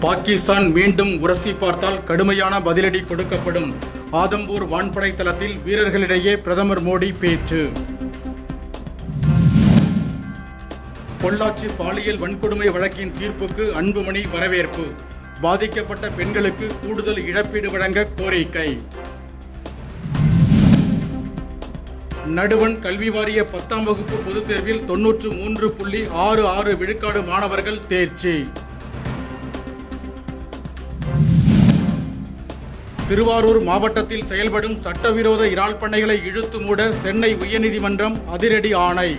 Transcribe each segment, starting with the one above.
பாகிஸ்தான் மீண்டும் உரசி பார்த்தால் கடுமையான பதிலடி கொடுக்கப்படும். ஆதம்பூர் வான்படை தளத்தில் வீரர்களிடையே பிரதமர் மோடி பேச்சு. பொள்ளாச்சி பாலியல் வன்கொடுமை வழக்கின் தீர்ப்புக்கு அன்புமணி வரவேற்பு. பாதிக்கப்பட்ட பெண்களுக்கு கூடுதல் இழப்பீடு வழங்க கோரிக்கை. நடுவன் கல்வி வாரிய பத்தாம் வகுப்பு பொதுத் தேர்வில் தொன்னூற்று மூன்று புள்ளி ஆறு ஆறு விழுக்காடு மாணவர்கள் தேர்ச்சி. திருவாரூர் மாவட்டத்தில் செயல்படும் சட்டவிரோத இறால் பண்ணைகளை இழுத்து மூட சென்னை உயர்நீதிமன்றம் அதிரடி ஆணை.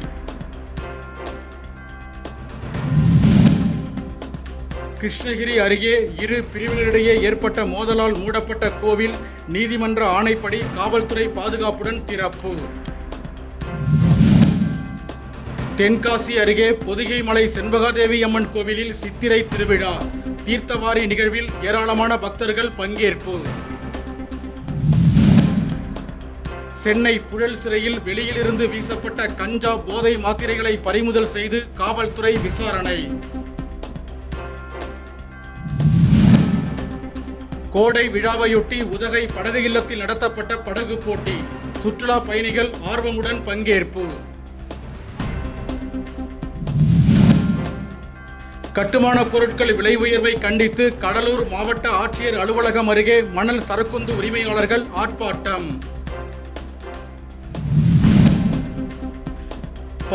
கிருஷ்ணகிரி அருகே இரு பிரிவினரிடையே ஏற்பட்ட மோதலால் மூடப்பட்ட கோவில் நீதிமன்ற ஆணைப்படி காவல்துறை பாதுகாப்புடன் திறப்பு. தென்காசி அருகே பொதிகை மலை செண்பகாதேவி அம்மன் கோவிலில் சித்திரை திருவிழா. தீர்த்தவாரி நிகழ்வில் ஏராளமான பக்தர்கள் பங்கேற்பு. சென்னை புழல் சிறையில் வெளியிலிருந்து வீசப்பட்ட கஞ்சா போதை மாத்திரைகளை பறிமுதல் செய்து காவல்துறை விசாரணை. கோடை விழாவையொட்டி உதகை படகு இல்லத்தில் நடத்தப்பட்ட படகு போட்டி சுற்றுலா பயணிகள் ஆர்வமுடன் பங்கேற்பு. கட்டுமான பொருட்கள் விலை உயர்வை கண்டித்து கடலூர் மாவட்ட ஆட்சியர் அலுவலகம் அருகே மணல் சரக்குந்து உரிமையாளர்கள் ஆர்ப்பாட்டம்.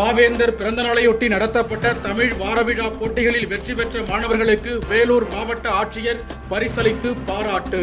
பாவேந்தர் பிறந்தநாளையொட்டி நடத்தப்பட்ட தமிழ் வாரவிழா போட்டிகளில் வெற்றி பெற்ற மாணவர்களுக்கு வேலூர் மாவட்ட ஆட்சியர் பரிசளித்து பாராட்டு.